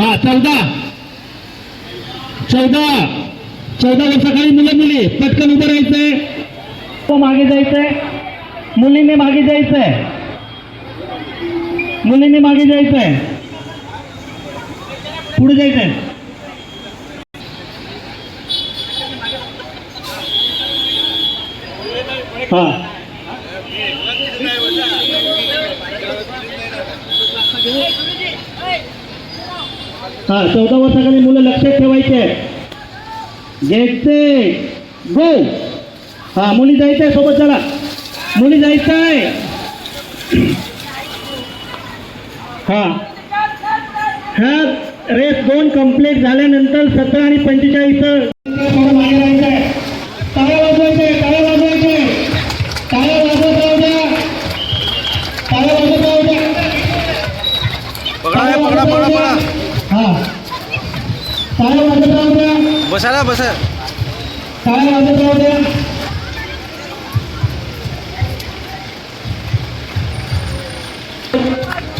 हा चौदा. चौदा. चौदा वर्षाखाली मुलं मुली पटकन उभं राहायचंय. तो मागे जायचंय. मुलींनी मागे जायचंय. मुलींनी मागे जायचंय. पुढे जायचंय. हा. हा चौदा वर्षाखाली मुलं लक्षात ठेवायचे घ्यायचे. गो हा मुली जायचंय सोबत चला. मुली जायचंय हा. हा रेस दोन कंप्लीट झाल्यानंतर सतरा आणि पंचेचाळीस द्या बसा। ना बसा टाळ्या वाजत राहू द्या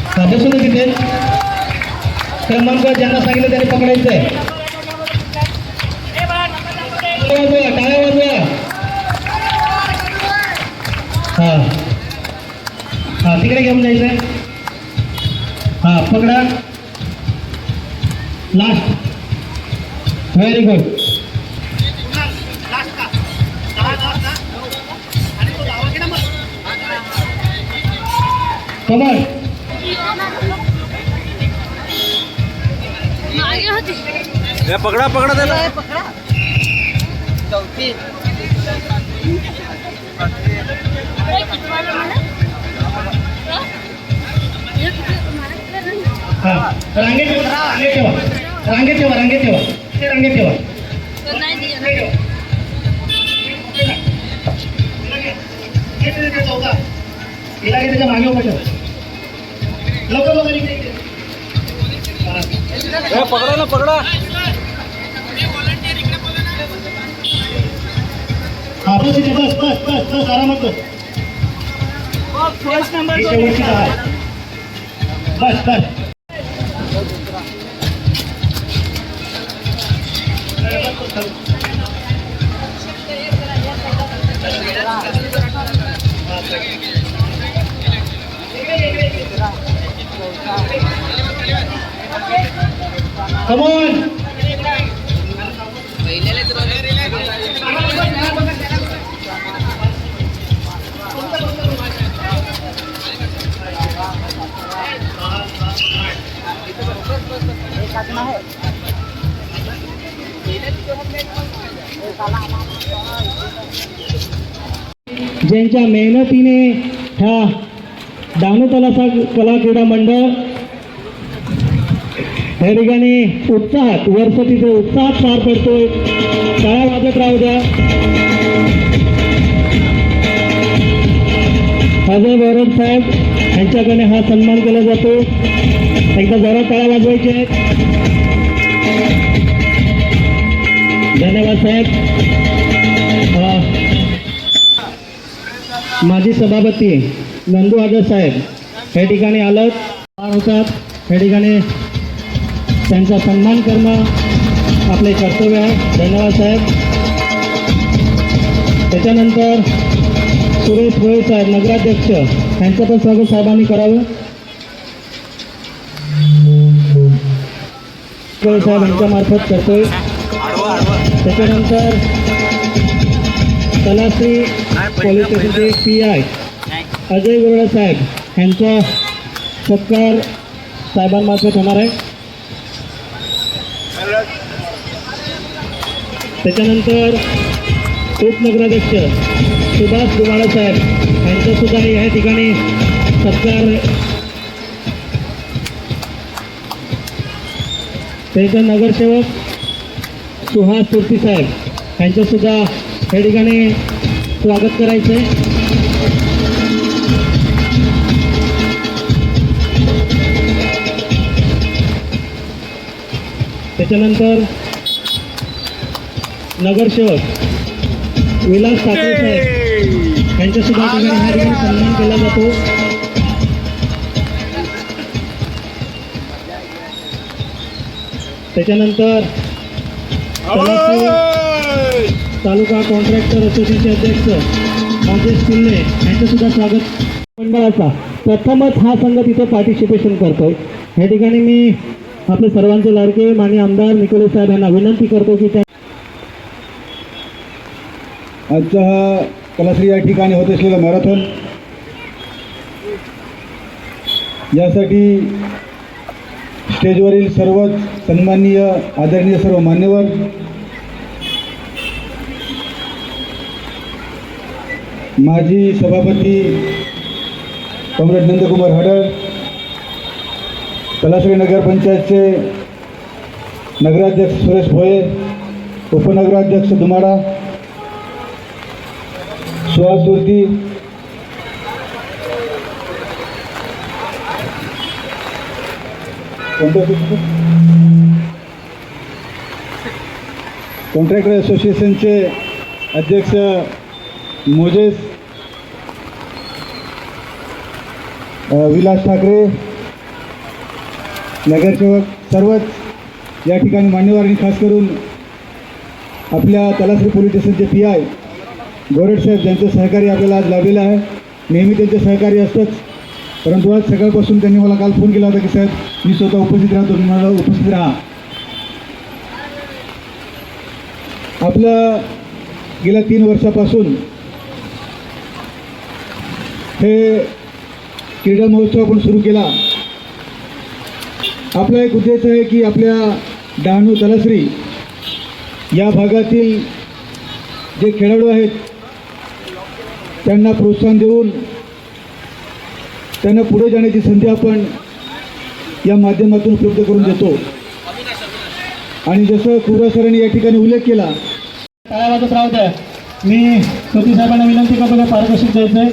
हा बसून तिथे क्रमांक ज्यांना सांगितलं त्यांनी पकडायचं आहे वाजवा टाळ्या वाजवा. हा. हा तिकडे घेऊन जायचंय. हा पकडा. लास्ट व्हेरी गुड कमल हे पकडा पकडा त्याला. पकडा. हा रांगेत ठेवा रांगेत ठेवा. रांगेत ठेवा रांगेत ठेवा. ते रांगेत ठेवा. त्याच्यामागे उभं ठेव. लवकर इकडे पकडा ना पकडा. हा बस इथे बस बस बस बस आरामात बस. ही जागा आहे. बस बस. Come on. ज्यांच्या मेहनतीने ह्या दानतलाचा कला क्रीडा मंडळ या ठिकाणी उत्साहात वर्षतीचे उत्साहात पार पडतोय. टाळ्या वाजत राहू द्या. अजय वैरड साहेब यांच्याकडे हा सन्मान केला जातो. एकदा जरा टाळ्या वाजवायचे आहेत. धन्यवाद साहेब. माजी सभापती नंदू आझाद साहेब या ठिकाणी आलं होतात. या ठिकाणी त्यांचा सन्मान करणं आपले कर्तव्य आहे. धन्यवाद साहेब. त्याच्यानंतर सुरेश भोळे साहेब नगराध्यक्ष यांचं पण स्वागत साहेबांनी करावं. भोये साहेब यांच्यामार्फत करतोय. त्याच्यानंतर तलाश्री पोलीस स्टेशनचे पी आय अजय गुरडा साहेब यांचा सत्कार साहेबांमार्फत होणार आहे. त्याच्यानंतर उपनगराध्यक्ष सुभाष गुवाडा साहेब यांचा सुद्धा या ठिकाणी सत्कार त्याचा नगरसेवक सुहास तुर्ती साहेब. यांचं सुद्धा या ठिकाणी स्वागत करायचं आहे त्याच्यानंतर नगरसेवक विलास ठाकरे साहेब. यांच्या सुद्धा या ठिकाणी ह्या ठिकाणी सन्मान केला जातो. त्याच्यानंतर तलाठी तालुका कॉन्ट्रॅक्टर असोसिएशनचे अध्यक्ष राजेश पिल्ले यांचं सुद्धा स्वागत. मंडळाचा प्रथमच हा संघ तिथे पार्टिसिपेशन करतोय. या ठिकाणी मी आपले सर्वांचे लाडके मान्य आमदार निकोले साहेब यांना विनंती करतो की त्या आजचा हा कलाश्री या ठिकाणी होत असलेला मॅरेथॉन यासाठी स्टेजवरील सर्वच सन्माननीय आदरणीय सर्व मान्यवर माजी सभापती कॉम्रेड नंदकुमार हडळ कलाश्री नगरपंचायतचे नगराध्यक्ष सुरेश भोये उपनगराध्यक्ष धुमाडा सुहास कॉन्ट्रॅक्टर असोसिएशनचे अध्यक्ष मोजेस विलास ठाकरे नगरसेवक सर्वच या ठिकाणी मान्यवर आणि खास करून आपल्या तलासरी पोलीस स्टेशनचे पी आय गोरड साहेब ज्यांचं सहकार्य आपल्याला आज लाभलेलं आहे. नेहमी त्यांचं सहकार्य असतंच. परंतु आज सकाळपासून त्यांनी मला काल फोन केला होता की साहेब मी स्वतः उपस्थित राहतो तुम्ही मला उपस्थित राहा. आपलं गेल्या तीन वर्षापासून हे क्रीडा महोत्सव आपण सुरू केला. आपला एक उद्देश आहे की आपल्या डहाणू तलासरी या भागातील जे खेळाडू आहेत त्यांना प्रोत्साहन देऊन त्यांना पुढे जाण्याची संधी आपण या माध्यमातून उपलब्ध करून देतो. आणि जसं कुबरा सरांनी या ठिकाणी उल्लेख केला टाळ्या वाजत राहू मी सती साहेबांना विनंती करतो की पारदर्शक द्यायचं आहे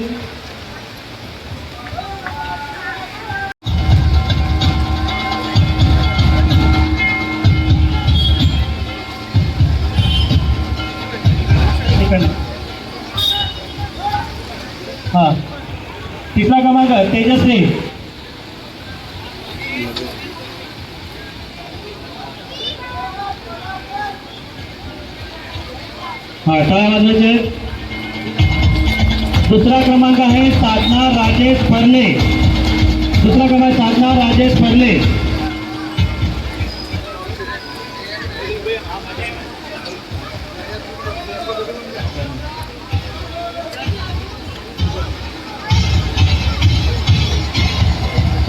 तेजस्वी हा टाळ्या वाजवायचे. दुसरा क्रमांक आहे साधना राजेश फरले दुसरा क्रमांक साधना राजेश फरले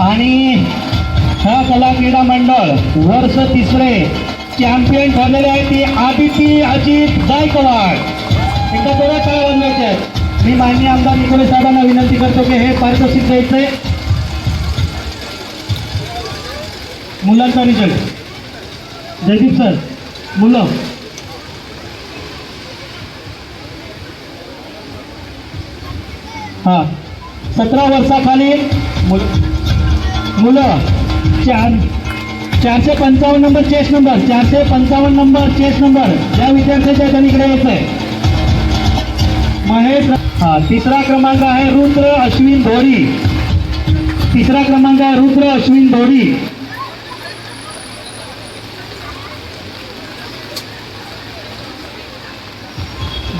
आणि हा कला क्रीडा मंडळ वर्ष तिसरे चॅम्पियन ठरलेले आहे ती आदिती अजित गायकवाड एकदा जोरात काय बनवायचे आहेत. मी माननीय आमदार निकोले साहेबांना विनंती करतो की हे पारितोषिक द्यायचंय मुलांचा रिझल्ट जयदीप सर मुलं. हां सतरा वर्षाखाली मुलं. मुलं चार चारशे पंचावन्न नंबर चेस नंबर चारशे पंचावन्न नंबर चेस नंबर या विद्यार्थ्याच्या त्यांनी इकडे आहे महेश हा तिसरा क्रमांक आहे रुद्र अश्विन धोरी तिसरा क्रमांक आहे रुद्र अश्विन धोरी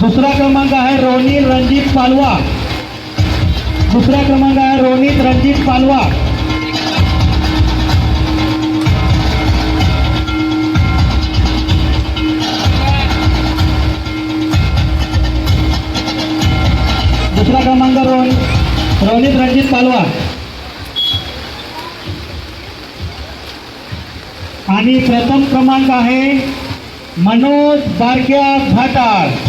दुसरा क्रमांक आहे रोनिल रणजित पालवा. दुसरा क्रमांक आहे रोनित रणजित पालवा. दुसरा क्रमांक रोहित रोहित रणजित पालवा. आणि प्रथम क्रमांक आहे मनोज बारक्या भाटाळ.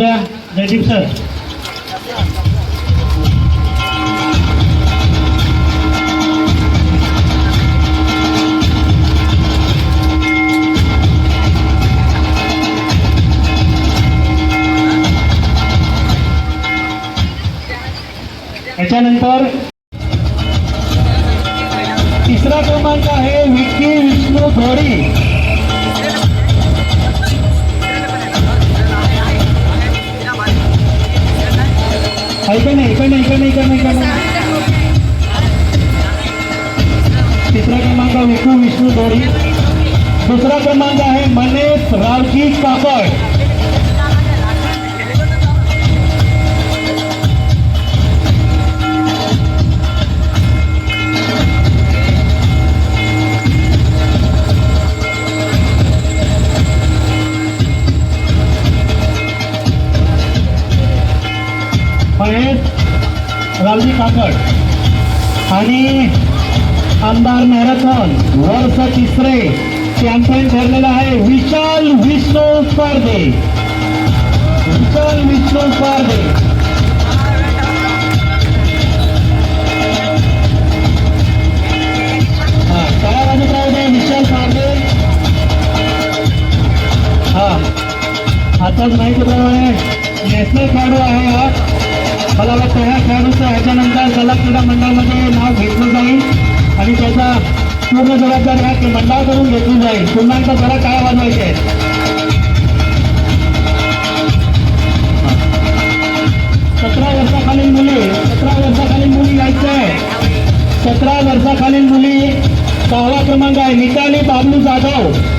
टाळ्या वाजत राहू इकडे इकडे इकडे इकडे इकडे तिसरा क्रमांक विकू विष्णू दोरी. दुसरा क्रमांक आहे मनेश रावजी कापड. रावजी आणि आमदार मॅरेथॉन वर्ष तिसरे चॅम्पियन ठरलेला आहे विशाल विष्णू स्पर्धे. विशाल विष्णू स्पर्धे. हा काय वाजत विशाल हा आताच माहितीप्रमाणे नॅशनल खेळाडू आहे हा. मला वाटतं ह्या खेळाडूचा ह्याच्यानंतर कला क्रीडा मंडळामध्ये नाव घेतलं जाईल आणि त्याचा पूर्ण जबाबदारी ह्या के- मंडळाकडून घेतली जाईल. पुन्हा एकदा जरा काय वाजवायचे आहेत सतरा वर्षाखालील मुली सतरा वर्षाखालील मुली यायचं आहे. सतरा वर्षाखालील मुली सहावा क्रमांक आहे. मिताली बाबलू जाधव.